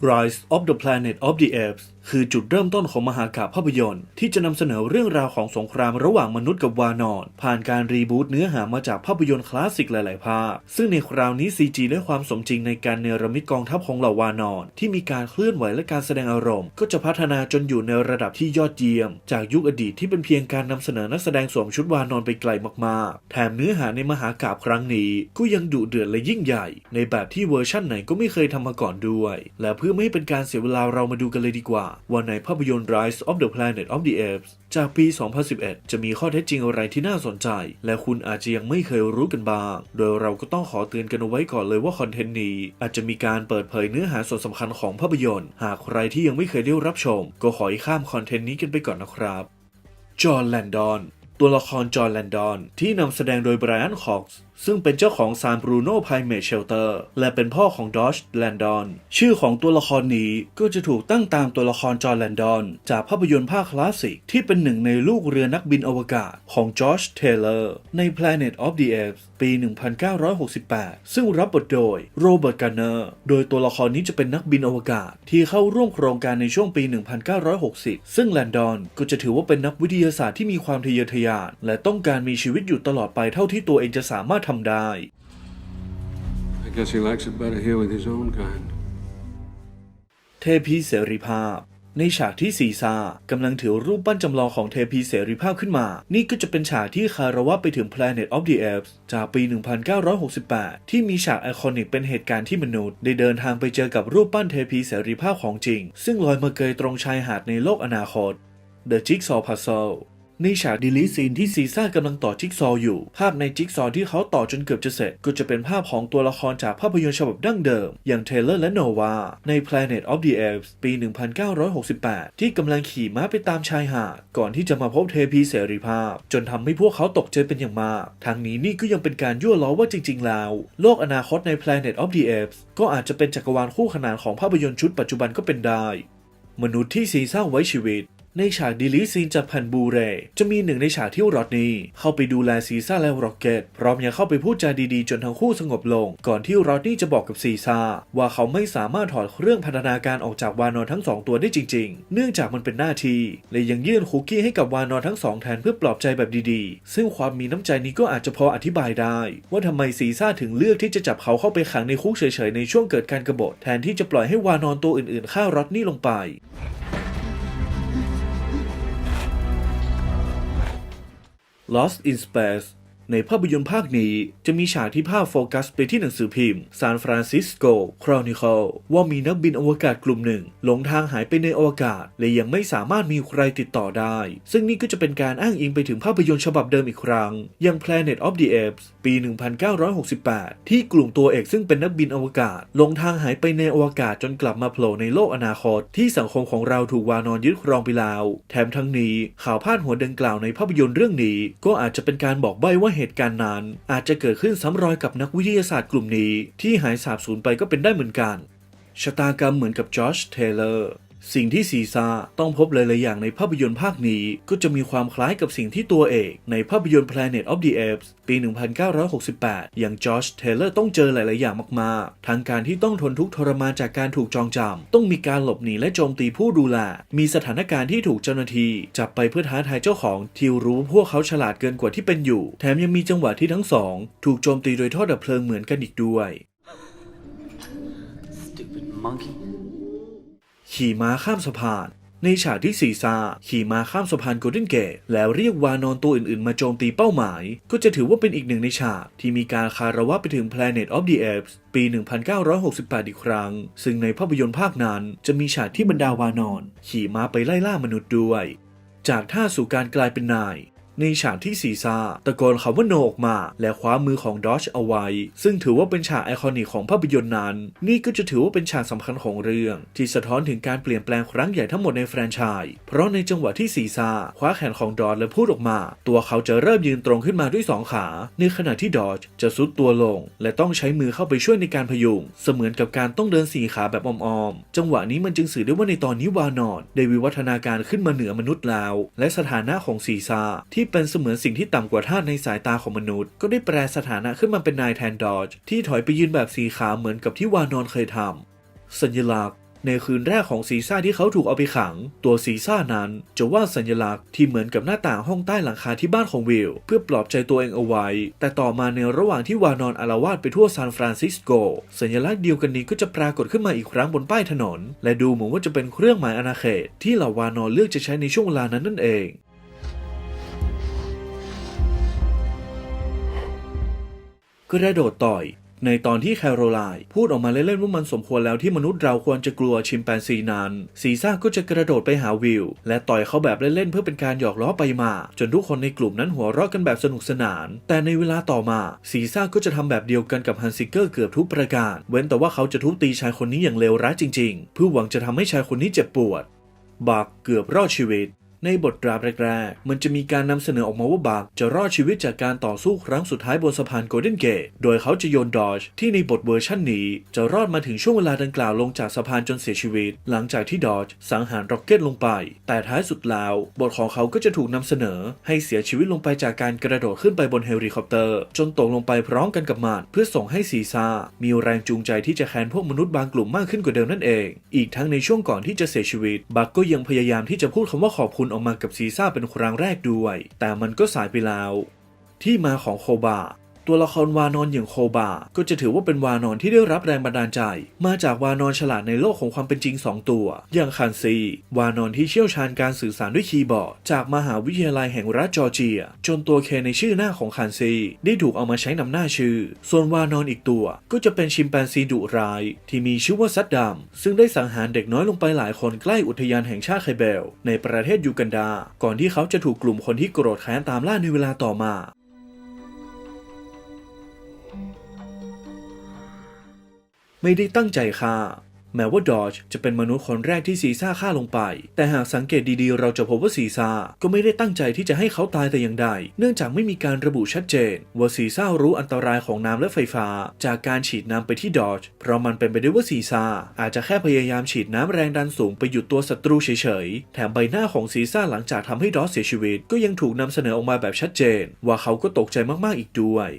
Rise of the Planet of the Apes คือจุดเริ่มต้นของมหากาพภาพยนตร์ ที่จะนำเสนอเรื่องราวของสงครามระหว่างมนุษย์กับวานอน ผ่านการรีบูตเนื้อหามาจากภาพยนตร์คลาสสิกหลาย ๆ ภาคซึ่งในคราวนี้ CG ได้ความสมจริงในการเนรมิตกองทัพของเหล่าวานอน ที่มีการเคลื่อนไหวและการแสดงอารมณ์ ก็จะพัฒนาจนอยู่ในระดับที่ยอดเยี่ยม จากยุคอดีตที่เป็นเพียงการนำเสนอนักแสดงสวมชุดวานอนไปไกลมาก ๆ แถมเนื้อหาในมหากาพครั้งนี้ก็ยังดุเดือดและยิ่งใหญ่ ในแบบที่เวอร์ชั่นไหนก็ไม่เคยทำมาก่อนด้วย และเพื่อไม่ให้เป็นการเสียเวลาเรามาดูกันเลยดีกว่าว่าในภาพยนตร์ Rise of the Planet of the Apes จากปี 2011 จะมีข้อเท็จจริงอะไรที่น่าสนใจ และคุณอาจจะยังไม่เคยรู้กันบ้าง โดยเราก็ต้องขอเตือนกันเอาไว้ก่อนเลยว่าคอนเทนต์นี้ อาจจะมีการเปิดเผยเนื้อหาส่วนสำคัญของภาพยนตร์ หากใครที่ยังไม่เคยได้รับชม ก็ขอให้ข้ามคอนเทนต์นี้กันไปก่อนนะครับจอห์นแลนดอน ตัวละครจอห์นแลนดอน ที่นำแสดงโดยไบรอันคอกซ์ซึ่งเป็นเจ้าของซานบรูโนไพเมเชลเตอร์และเป็นพ่อของดอชแลนดอน ชื่อของตัวละครนี้ก็จะถูกตั้งตามตัวละครจอห์นแลนดอน จากภาพยนตร์ภาคคลาสสิก ที่เป็นหนึ่งในลูกเรือนักบินอวกาศของจอร์จเทเลอร์ใน Planet of the Apes ปี 1968 ซึ่งรับบทโดยโรเบิร์ตการ์เนอร์ โดยตัวละครนี้จะเป็นนักบินอวกาศ ที่เข้าร่วมโครงการในช่วงปี 1960 ซึ่งแลนดอนก็จะถือว่าเป็นนักวิทยาศาสตร์ที่มีความทะเยอทะยาน และต้องการมีชีวิตอยู่ตลอดไปเท่าที่ตัวเองจะสามารถทำได้ I guess he likes it better here with his own kind. เทพีเสรีภาพ ในฉากที่ซีซ่ากำลังถือรูปปั้นจำลองของเทพีเสรีภาพขึ้นมา นี่ก็จะเป็นฉากที่คารวะไปถึง Planet of the Apes จากปี 1968 ที่มีฉากไอคอนิกเป็นเหตุการณ์ที่มนุษย์ได้เดินทางไปเจอกับรูปปั้นเทพีเสรีภาพของจริง ซึ่งลอยมาเกยตรงชายหาดในโลกอนาคต The Jigsaw Puzzle ในฉากดีลิซีนที่ซีซ่ากำลังต่อจิ๊กซออยู่ ภาพในจิ๊กซอที่เขาต่อจนเกือบจะเสร็จ ก็จะเป็นภาพของตัวละครจากภาพยนตร์ฉบับดั้งเดิม อย่างเทเลอร์และโนวาใน Planet of the Apes ปี 1968 ที่กำลังขี่ม้าไปตามชายหาด ก่อนที่จะมาพบเทพีเสรีภาพ จนทำให้พวกเขาตกใจเป็นอย่างมาก ทางนี้นี่ก็ยังเป็นการยั่วล้อว่าจริง ๆ แล้ว โลกอนาคตใน Planet of the Apes ก็อาจจะเป็นจักรวาลคู่ขนานของภาพยนตร์ชุดปัจจุบันก็เป็นได้มนุษย์ที่ซีซ่าไว้ชีวิต ในฉากดีลิซีนจากแผ่นบูเร จะมีหนึ่งในฉากที่รอดนีเข้าไปดูแลซีซ่าและร็อกเก็ตพร้อมยังเข้าไปพูดจาดีๆ จนทั้งคู่สงบลง ก่อนที่รอดนี่จะบอกกับซีซ่าว่าเขาไม่สามารถถอดเครื่องพันธนาการออกจากวานอนทั้งสองตัวได้จริง ๆ เนื่องจากมันเป็นหน้าที่และยังยื่นคุกกี้ให้กับวานอนทั้งสองแทนเพื่อปลอบใจแบบดีๆ ซึ่งความมีน้ำใจนี้ก็อาจจะพออธิบายได้ ว่าทำไมซีซ่าถึงเลือกที่จะจับเขาเข้าไปขังในคุกเฉยๆในช่วงเกิดการกบฏแทนที่จะปล่อยให้วานอนตัวอื่นๆฆ่ารอดนี่ลงไป Lost in Space ในภาพยนตร์ภาคนี้จะมีฉากที่ภาพโฟกัสไปที่หนังสือพิมพ์ San Francisco Chronicle ว่ามีนักบินอวกาศกลุ่มหนึ่งหลงทางหายไปในอวกาศ และยังไม่สามารถมีใครติดต่อได้ ซึ่งนี่ก็จะเป็นการอ้างอิงไปถึงภาพยนตร์ฉบับเดิมอีกครั้ง อย่าง Planet of the Apes ปี 1968 ที่กลุ่มตัวเอกซึ่งเป็นนักบินอวกาศหลงทางหายไปในอวกาศจนกลับมาโผล่ในโลกอนาคต ที่สังคมของเราถูกวานอนยึดครองไปแล้ว แถมทั้งนี้ข่าวพาดหัวดังกล่าวในภาพยนตร์เรื่องนี้ ก็อาจจะเป็นการบอกใบ้ว่าเหตุการณ์นั้นอาจจะเกิดขึ้นซ้ำรอยกับนักวิทยาศาสตร์กลุ่มนี้ที่หายสาบสูญไปก็เป็นได้เหมือนกัน ชะตากรรมเหมือนกับจอชเทเลอร์ สิ่งที่ซีซ่าต้องพบหลายๆอย่างในภาพยนตร์ภาคนี้ ก็จะมีความคล้ายกับสิ่งที่ตัวเอก ในภาพยนตร์ Planet of the Apes ปี 1968 อย่างจอชเทเลอร์ต้องเจอหลาย ๆ อย่างมาก ๆทั้งการที่ต้องทนทุกข์ทรมานจากการถูกจองจำ ต้องมีการหลบหนีและโจมตีผู้ดูแล มีสถานการณ์ที่ถูกเจ้าหน้าที่จับไปเพื่อท้าทายเจ้าของที่รู้พวกเขาฉลาดเกินกว่าที่เป็นอยู่ แถมยังมีจังหวะที่ทั้งสอง ถูกโจมตีโดยท่อดับเพลิงเหมือนกันอีกด้วย Stupid monkey. ขี่ม้าข้ามสะพาน ในฉากที่ซีซาขี่ม้าข้ามสะพานโกลเด้นเกตแล้วเรียกวานอนตัวอื่นๆ มาโจมตีเป้าหมาย ก็จะถือว่าเป็นอีกหนึ่งในฉากที่มีการคารวะไปถึง Planet of the Apes ปี 1968 อีกครั้ง ซึ่งในภาพยนตร์ภาคนั้นจะมีฉากที่บรรดาวานอน ขี่ม้าไปไล่ล่ามนุษย์ด้วย จากท่าสู่การกลายเป็นนาย ในฉากที่ซีซ่าตะโกนคำว่าโนออกมา และคว้ามือของดอชเอาไว้ ซึ่งถือว่าเป็นฉากไอคอนิกของภาพยนตร์นั้น นี่ก็จะถือว่าเป็นฉากสำคัญของเรื่อง ที่สะท้อนถึงการเปลี่ยนแปลงครั้งใหญ่ทั้งหมดในแฟรนไชส์เพราะในจังหวะที่ซีซ่าคว้าแขนของดอชและพูดออกมา ตัวเขาจะเริ่มยืนตรงขึ้นมาด้วยสองขา ในขณะที่ดอชจะซุดตัวลง และต้องใช้มือเข้าไปช่วยในการพยุงเสมือนกับการต้องเดินสี่ขาแบบอ้อมๆจังหวะนี้มันจึงสื่อได้ว่าในตอนนี้วานอนได้วิวัฒนาการขึ้นมาเหนือมนุษย์แล้ว และสถานะของซีซ่าที่เป็นเสมือนสิ่งที่ต่ำกว่าท่าสในสายตาของมนุษย์ ก็ได้แปลสถานะขึ้นมาเป็นนายแทนดอจที่ถอยไปยืนแบบสีขาเหมือนกับที่วานอนเคยทำสัญลักษณ์ในคืนแรกของซีซ่าที่เขาถูกเอาไปขัง ตัวซีซ่านั้นจะวาดสัญลักษณ์ที่เหมือนกับหน้าต่างห้องใต้หลังคาที่บ้านของวิลเพื่อปลอบใจตัวเองเอาไว้ แต่ต่อมาในระหว่างที่วานอนอารวาสไปทั่วซานฟรานซิสโก สัญลักษณ์เดียวกันนี้ก็จะปรากฏขึ้นมาอีกครั้งบนป้ายถนน และดูเหมือนว่าจะเป็นเครื่องหมายอาณาเขตที่เหล่าวานอนเลือกจะใช้ในช่วงเวลานั้นนั่นเอง กระโดดต่อย ในตอนที่แคโรไลน์พูดออกมาเล่นๆว่ามันสมควรแล้วที่มนุษย์เราควรจะกลัวชิมแปนซีนั้น ซีซ่าก็จะกระโดดไปหาวิล และต่อยเขาแบบเล่นๆเพื่อเป็นการหยอกล้อไปมา จนทุกคนในกลุ่มนั้นหัวเราะกันแบบสนุกสนาน แต่ในเวลาต่อมา ซีซ่าก็จะทำแบบเดียวกันกับฮันซิเกอร์เกือบทุกประการ เว้นแต่ว่าเขาจะทุบตีชายคนนี้อย่างเลวร้ายจริง ๆ เพื่อหวังจะทำให้ชายคนนี้เจ็บปวดบักเกือบรอดชีวิต ในบทดราบแรกๆ มันจะมีการนำเสนอออกมาว่าบักจะรอดชีวิตจากการต่อสู้ครั้งสุดท้ายบนสะพานโกลเด้นเกต โดยเขาจะโยนดอจที่ในบทเวอร์ชั่นนี้ จะรอดมาถึงช่วงเวลาดังกล่าวลงจากสะพานจนเสียชีวิต หลังจากที่ดอจสังหารร็อกเก็ตลงไป แต่ท้ายสุดแล้ว บทของเขาก็จะถูกนำเสนอ ให้เสียชีวิตลงไปจากการกระโดดขึ้นไปบนเฮลิคอปเตอร์ จนตกลงไปพร้อมกันกับมันเพื่อส่งให้ซีซ่ามีแรงจูงใจที่จะแค้นพวกมนุษย์บางกลุ่มมากขึ้นกว่าเดิมนั่นเอง อีกทั้งในช่วงก่อนที่จะเสียชีวิตบักก็ยังพยายามที่จะพูดคำว่าขอบคุณออกมากับซีซ่าเป็นครั้งแรกด้วย แต่มันก็สายไปแล้ว ที่มาของโคบา ตัวละครวานอนอย่างโคบา ก็จะถือว่าเป็นวานอนที่ได้รับแรงบันดาลใจ มาจากวานอนฉลาดในโลกของความเป็นจริง 2 ตัว อย่างคันซี วานอนที่เชี่ยวชาญการสื่อสารด้วยคีย์บอร์ด จากมหาวิทยาลัยแห่งรัฐจอร์เจีย จนตัวเคในชื่อหน้าของคันซี ได้ถูกเอามาใช้นำหน้าชื่อ ส่วนวานอนอีกตัวก็จะเป็นชิมแปนซีดุร้าย ที่มีชื่อว่าซัดดัมซึ่งได้สังหารเด็กน้อยลงไปหลายคนใกล้อุทยานแห่งชาติไคเบล ในประเทศยูกันดา ก่อนที่เขาจะถูกกลุ่มคนที่โกรธแค้นตามล่าในเวลาต่อมา ไม่ได้ตั้งใจฆ่า แม้ว่าดอจจะเป็นมนุษย์คนแรกที่ซีซ่าฆ่าลงไป แต่หากสังเกตดีๆ เราจะพบว่าซีซ่าก็ไม่ได้ตั้งใจที่จะให้เขาตายแต่อย่างใด เนื่องจากไม่มีการระบุชัดเจน ว่าซีซ่ารู้อันตรายของน้ำและไฟฟ้า จากการฉีดน้ำไปที่ดอจเพราะมันเป็นไปได้ว่าซีซ่าอาจจะแค่พยายามฉีดน้ำแรงดันสูงไปหยุดตัวศัตรูเฉยๆ แถมใบหน้าของซีซ่าหลังจากทำให้ดอจเสียชีวิต ก็ยังถูกนำเสนอออกมาแบบชัดเจน ว่าเขาก็ตกใจมากๆอีกด้วย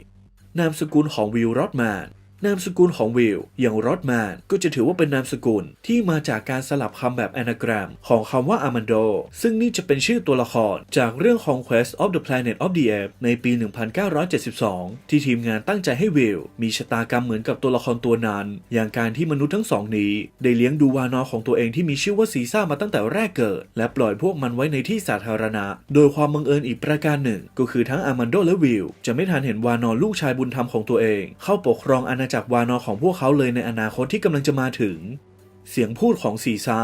นามสกุลของวิลรอดแมน นามสกุลของวิลอย่างรอดแมนก็จะถือว่าเป็นนามสกุลที่มาจากการสลับคำแบบแอนาแกรมของคำว่าอามันโด ซึ่งนี่จะเป็นชื่อตัวละครจากเรื่อง Conquest of the Planet of the Apes ในปี 1972 ที่ทีมงานตั้งใจให้วิลมีชะตากรรมเหมือนกับตัวละครตัวนั้น อย่างการที่มนุษย์ทั้งสองนี้ ได้เลี้ยงดูวานอของตัวเองที่มีชื่อว่าซีซ่ามาตั้งแต่แรกเกิด และปล่อยพวกมันไว้ในที่สาธารณะ โดยความบังเอิญอีกประการหนึ่ง ก็คือทั้งอามันโดและวิลจะไม่ทันเห็นวานอลูกชายบุญธรรมของตัวเอง เข้าปกครองอาณาจักรจากวานอของพวกเขาเลยในอนาคตที่กำลังจะมาถึง เสียงพูดของซีซ่า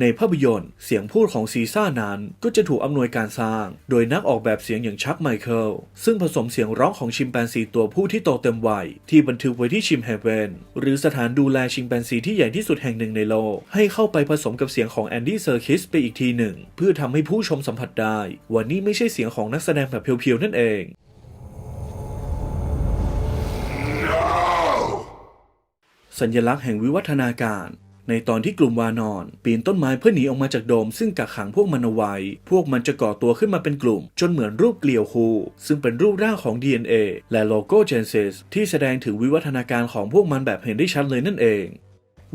ในภาพยนตร์ เสียงพูดของซีซ่านั้นก็จะถูกอำนวยการสร้าง โดยนักออกแบบเสียงอย่างชักไมเคิลซึ่งผสมเสียงร้องของชิมแปนซีตัวผู้ที่โตเต็มวัยที่บันทึกไว้ที่ชิมเฮเวนหรือสถานดูแลชิมแปนซีที่ใหญ่ที่สุดแห่งหนึ่งในโลก ให้เข้าไปผสมกับเสียงของแอนดี้เซอร์คิสไปอีกทีหนึ่ง เพื่อทำให้ผู้ชมสัมผัสได้ว่านี่ไม่ใช่เสียงของนักแสดงแบบเพียวๆนั่นเอง สัญลักษณ์แห่งวิวัฒนาการ ในตอนที่กลุ่มวานอน ปีนต้นไม้เพื่อหนีออกมาจากโดม ซึ่งกักขังพวกมันเอาไว้ พวกมันจะก่อตัวขึ้นมาเป็นกลุ่ม จนเหมือนรูปเกลียวคูซึ่งเป็นรูปร่างของ DNA และโลโก้เจนเซสที่แสดงถึงวิวัฒนาการของพวกมันแบบเห็นได้ชัดเลยนั่นเอง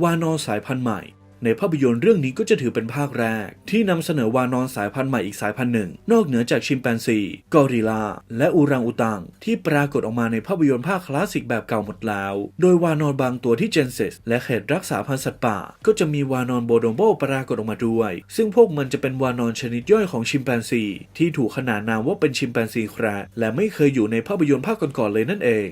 วานอนสายพันธุ์ใหม่ ในภาพยนตร์เรื่องนี้ก็จะถือเป็นภาคแรก ที่นำเสนอวานอนสายพันธุ์ใหม่อีกสายพันธุ์หนึ่ง นอกเหนือจากชิมแปนซี กอริลลา และอูรังอุตัง ที่ปรากฏออกมาในภาพยนตร์ภาคคลาสสิกแบบเก่าหมดแล้ว โดยวานอนบางตัวที่เจนเซสและเขตรักษาพันธุ์สัตว์ป่า ก็จะมีวานอนโบโดโบปรากฏออกมาด้วย ซึ่งพวกมันจะเป็นวานอนชนิดย่อยของชิมแปนซี ที่ถูกขนานนามว่าเป็นชิมแปนซีแคระและไม่เคยอยู่ในภาพยนตร์ภาคก่อนๆเลยนั่นเอง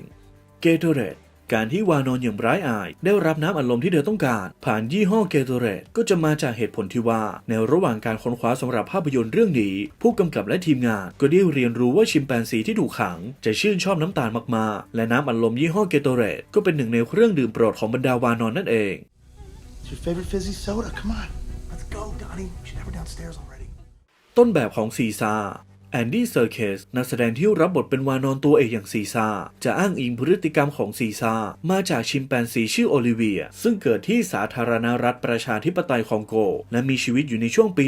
เกโทเรต การที่วานอนอย่างไร้อาย ได้รับน้ำอัดลมที่เธอต้องการ ผ่านยี่ห้อเกโตเรตก็จะมาจากเหตุผลที่ว่า ในระหว่างการค้นคว้าสำหรับภาพยนตร์เรื่องนี้ ผู้กำกับและทีมงานก็ได้เรียนรู้ว่าชิมแปนซีที่ถูกขัง จะชื่นชอบน้ำตาลมากๆ และน้ำอัดลมยี่ห้อเกโตเรตก็เป็นหนึ่งในเครื่องดื่มโปรดของบรรดาวานอนนั่นเอง It's your favorite fizzy soda. Come on. Let's go, Donnie. We should have her downstairs already. ต้นแบบของซีซ่า แอนดี้เซอร์เคสนักแสดงที่รับบทเป็นวานอนตัวเอกอย่างซีซ่า จะอ้างอิงพฤติกรรมของซีซ่า มาจากชิมแปนซีชื่อโอลิเวีย ซึ่งเกิดที่สาธารณรัฐประชาธิปไตยคองโก และมีชีวิตอยู่ในช่วงปี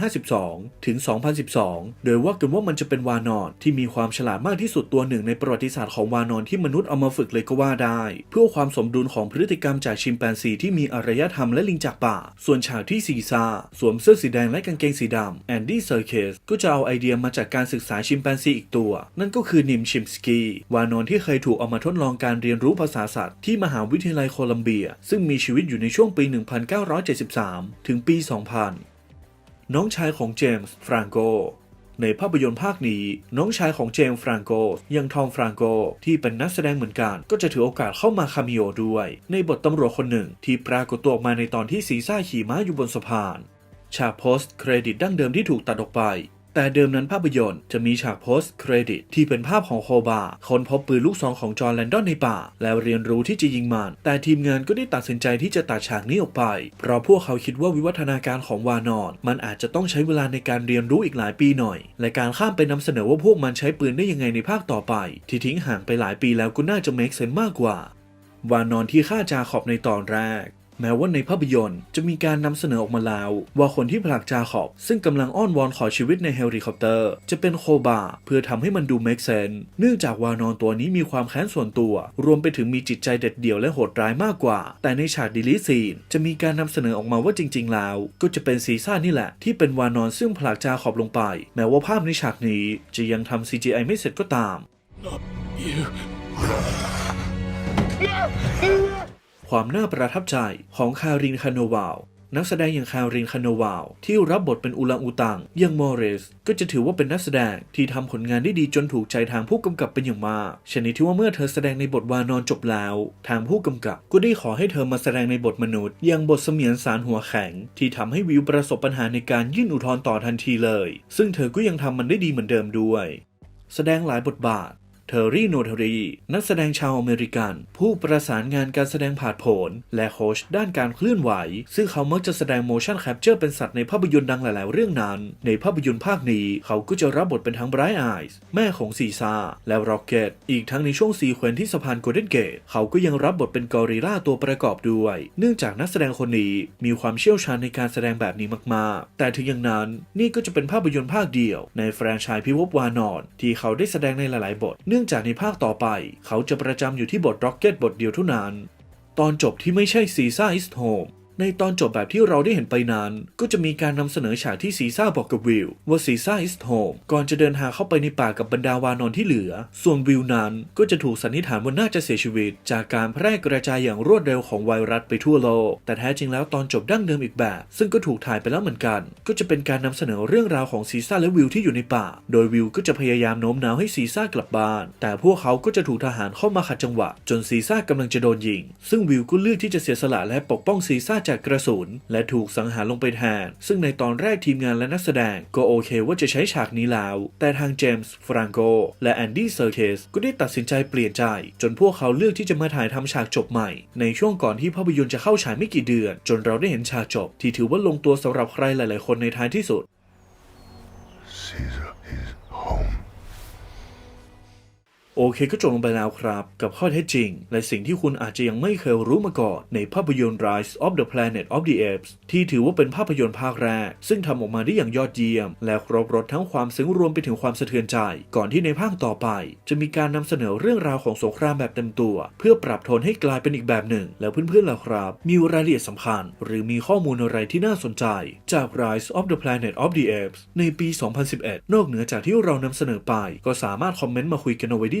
1952 ถึง 2012 โดยว่ากันว่ามันจะเป็นวานอนที่มีความฉลาดมากที่สุดตัวหนึ่งในประวัติศาสตร์ของวานอนที่มนุษย์เอามาฝึกเลยก็ว่าได้ เพื่อความสมดุลของพฤติกรรมจากชิมแปนซีที่มีอารยธรรมและลิงจากป่า ส่วนฉากที่ซีซ่าสวมเสื้อสีแดงและกางเกงสีดำแอนดี้เซอร์เคสก็จะเอาไอเดียมาจากการศึกษาชิมแปนซีอีกตัว นั่นก็คือนิมชิมสกีวานอนที่เคยถูกเอามาทดลองการเรียนรู้ภาษาสัตว์ที่มหาวิทยาลัยโคลัมเบีย ซึ่งมีชีวิตอยู่ในช่วงปี 1973 ถึงปี 2000 น้องชายของเจมส์ฟรานโกในภาพยนตร์ภาคนี้ น้องชายของเจมส์ฟรานโกยังทอมฟรานโกที่เป็นนักแสดงเหมือนกัน ก็จะถือโอกาสเข้ามาคาเมิโอด้วย ในบทตำรวจคนหนึ่งที่ปรากฏตัวออกมาในตอนที่ซีซ่าขี่ม้าอยู่บนสะพาน ฉากโพสต์เครดิตดั้งเดิมที่ถูกตัดออกไป แต่เดิมนั้นภาพยนตร์จะมีฉากโพสต์เครดิตที่เป็นภาพของโคบาคนพบปืนลูกซองของจอห์นแลนดอนในป่า แล้วเรียนรู้ที่จะยิงมัน แต่ทีมงานก็ได้ตัดสินใจที่จะตัดฉากนี้ออกไป เพราะพวกเขาคิดว่าวิวัฒนาการของวานอน มันอาจจะต้องใช้เวลาในการเรียนรู้อีกหลายปีหน่อย และการข้ามไปนำเสนอว่าพวกมันใช้ปืนได้ยังไงในภาคต่อไป ที่ทิ้งห่างไปหลายปีแล้วก็น่าจะ make sense มากกว่า วานอนที่ฆ่าจาขอบในตอนแรก แม้ว่าในภาพยนตร์จะมีการนำเสนอออกมาแล้ว ว่าคนที่ผลักจาขอบ ซึ่งกำลังอ้อนวอนขอชีวิตในเฮลิคอปเตอร์ จะเป็นโคบา เพื่อทำให้มันดูเมคเซนเนื่องจากวานอนตัวนี้มีความแค้นส่วนตัว รวมไปถึงมีจิตใจเด็ดเดี่ยวและโหดร้ายมากกว่า แต่ในฉากดีลิซีนจะมีการนำเสนอออกมาว่าจริง ๆ แล้ว ก็จะเป็นซีซ่านี่แหละ ที่เป็นวานอนซึ่งผลักจาขอบลงไป แม้ว่าภาพในฉากนี้จะยังทำ CGI ไม่เสร็จก็ตาม ความน่าประทับใจของคารินคาโนวาลนักแสดงอย่างคารินคาโนวาลที่รับบทเป็นอุลังอุตังอย่างมอริสก็จะถือว่าเป็นนักแสดงที่ทำผลงานได้ดีจนถูกใจทางผู้กำกับเป็นอย่างมากชนิดที่ว่าเมื่อเธอแสดงในบทวานอนจบแล้ว ทางผู้กำกับก็ได้ขอให้เธอมาแสดงในบทมนุษย์อย่างบทเสมียนสารหัวแข็ง ที่ทำให้วิวประสบปัญหาในการยื่นอุทธรณ์ต่อทันทีเลย ซึ่งเธอก็ยังทำมันได้ดีเหมือนเดิมด้วย แสดงหลายบทบาท เทอร์รี่โนเทอรี นักแสดงชาวอเมริกัน ผู้ประสานงานการแสดงผ่านผล และโคชด้านการเคลื่อนไหว ซึ่งเขามักจะแสดง motion capture เป็นสัตว์ในภาพยนตร์ดังหลาย ๆ เรื่องนั้น ในภาพยนตร์ภาคนี้ เขาก็จะรับบทเป็นทั้งไบรท์ไอส์แม่ของซีซาและร็อกเก็ต อีกทั้งในช่วงซีเควนที่สะพานโกลเด้นเกต เขาก็ยังรับบทเป็นกอริลลาตัวประกอบด้วย เนื่องจากนักแสดงคนนี้มีความเชี่ยวชาญในการแสดงแบบนี้มาก ๆ แต่ถึงอย่างนั้นนี่ก็จะเป็นภาพยนตร์ภาคเดียว ในแฟรนไชส์พิภพวานอนที่เขาได้แสดงในหลาย ๆ บทเนื่องจากในภาคต่อไป เขาจะประจำอยู่ที่บทร็อกเก็ตบทเดียวเท่านั้น ตอนจบที่ไม่ใช่ซีซ่าอิสโฮม ในตอนจบแบบที่เราได้เห็นไปนั้นก็จะมีการนำเสนอฉากที่ซีซ่าบอกกับวิลว่าซีซ่าอิสโฮมก่อนจะเดินทางเข้าไปในป่ากับบรรดาวานอนที่เหลือ ส่วนวิลนั้นก็จะถูกสันนิษฐานว่าน่าจะเสียชีวิต จากการแพร่กระจายอย่างรวดเร็วของไวรัสไปทั่วโลก แต่แท้จริงแล้วตอนจบดั้งเดิมอีกแบบ ซึ่งก็ถูกถ่ายไปแล้วเหมือนกัน ก็จะเป็นการนำเสนอเรื่องราวของซีซ่าและวิลที่อยู่ในป่า โดยวิลก็จะพยายามโน้มน้าวให้ซีซ่ากลับบ้าน แต่พวกเขาก็จะถูกทหารเข้ามาขัดจังหวะ จนซีซ่ากำลังจะโดนยิง ซึ่งวิลก็เลือกที่จะเสียสละและปกป้องซีซ่าจากกระสุน และถูกสังหารลงไปแทน ซึ่งในตอนแรกทีมงานและนักแสดงก็โอเคว่าจะใช้ฉากนี้แล้ว แต่ทางเจมส์ฟรานโกและแอนดี้เซอร์เคสก็ได้ตัดสินใจเปลี่ยนใจ จนพวกเขาเลือกที่จะมาถ่ายทำฉากจบใหม่ ในช่วงก่อนที่ภาพยนตร์จะเข้าฉายไม่กี่เดือน จนเราได้เห็นฉากจบ ที่ถือว่าลงตัวสำหรับใครหลาย ๆ คนในท้ายที่สุด Caesar โอเคก็จบลงไปแล้วครับ กับข้อเท็จจริง และสิ่งที่คุณอาจจะยังไม่เคยรู้มาก่อน ในภาพยนตร์ Rise of the Planet of the Apes ที่ถือว่าเป็นภาพยนตร์ภาคแรก ซึ่งทำออกมาได้อย่างยอดเยี่ยม และครบรถทั้งความซึ้งรวมไปถึงความสะเทือนใจ ก่อนที่ในภาคต่อไป จะมีการนำเสนอเรื่องราวของสงครามแบบเต็มตัว เพื่อปรับโทนให้กลายเป็นอีกแบบหนึ่ง แล้วเพื่อนๆล่ะครับ มีรายละเอียดสำคัญ หรือมีข้อมูลอะไรที่น่าสนใจ จาก Rise of the Planet of the Apes ในปี 2011 นอกเหนือจากที่เรานำเสนอไป ก็สามารถคอมเมนต์มาคุยกันเอาไว้ได้